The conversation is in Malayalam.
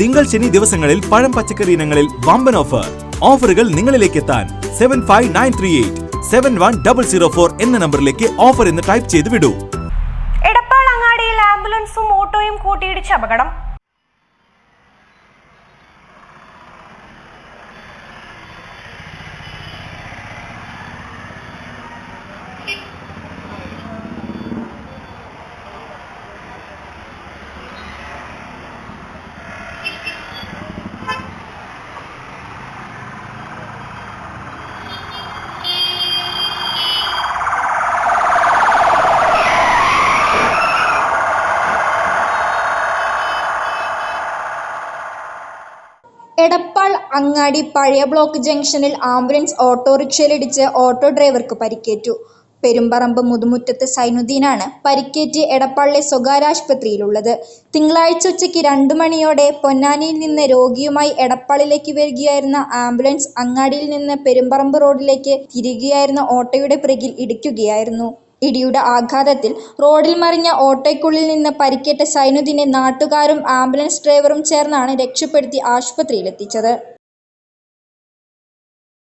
തിങ്കൾ ശനി ദിവസങ്ങളിൽ പഴം പച്ചക്കറി ഇനങ്ങളിൽ വമ്പൻ ഓഫർ ഓഫറുകൾ നിങ്ങളിലേക്ക് എത്താൻ seven five nine three eight seven one double zero four എന്ന നമ്പറിലേക്ക് ഓഫർ എന്ന് ടൈപ്പ് ചെയ്ത് വിടൂ. എടപ്പാൾ അങ്ങാടിയിൽ ആംബുലൻസും ഓട്ടോയും കൂട്ടിയിടിച്ച് അപകടം. എടപ്പാൾ അങ്ങാടി പഴയ ബ്ലോക്ക് ജംഗ്ഷനിൽ ആംബുലൻസ് ഓട്ടോറിക്ഷയിലിടിച്ച് ഓട്ടോ ഡ്രൈവർക്ക് പരിക്കേറ്റു. പെരുമ്പറമ്പ് മുതുമുറ്റത്ത് സൈനുദ്ദീനാണ് പരിക്കേറ്റ് എടപ്പാളിലെ സ്വകാര്യ ആശുപത്രിയിലുള്ളത് തിങ്കളാഴ്ച ഉച്ചയ്ക്ക് രണ്ടു മണിയോടെ പൊന്നാനിയിൽ നിന്ന് രോഗിയുമായി എടപ്പാളിലേക്ക് വരികയായിരുന്ന ആംബുലൻസ് അങ്ങാടിയിൽ നിന്ന് പെരുമ്പറമ്പ് റോഡിലേക്ക് തിരികുകയായിരുന്ന ഓട്ടോയുടെ പിറകിൽ ഇടിക്കുകയായിരുന്നു. ഇടിയുടെ ആഘാതത്തിൽ റോഡിൽ മറിഞ്ഞ ഓട്ടോയ്ക്കുള്ളിൽ നിന്ന് പരിക്കേറ്റ സൈനുദ്ദീനെ നാട്ടുകാരും ആംബുലൻസ് ഡ്രൈവറും ചേർന്നാണ് രക്ഷപ്പെടുത്തി ആശുപത്രിയിലെത്തിച്ചത്.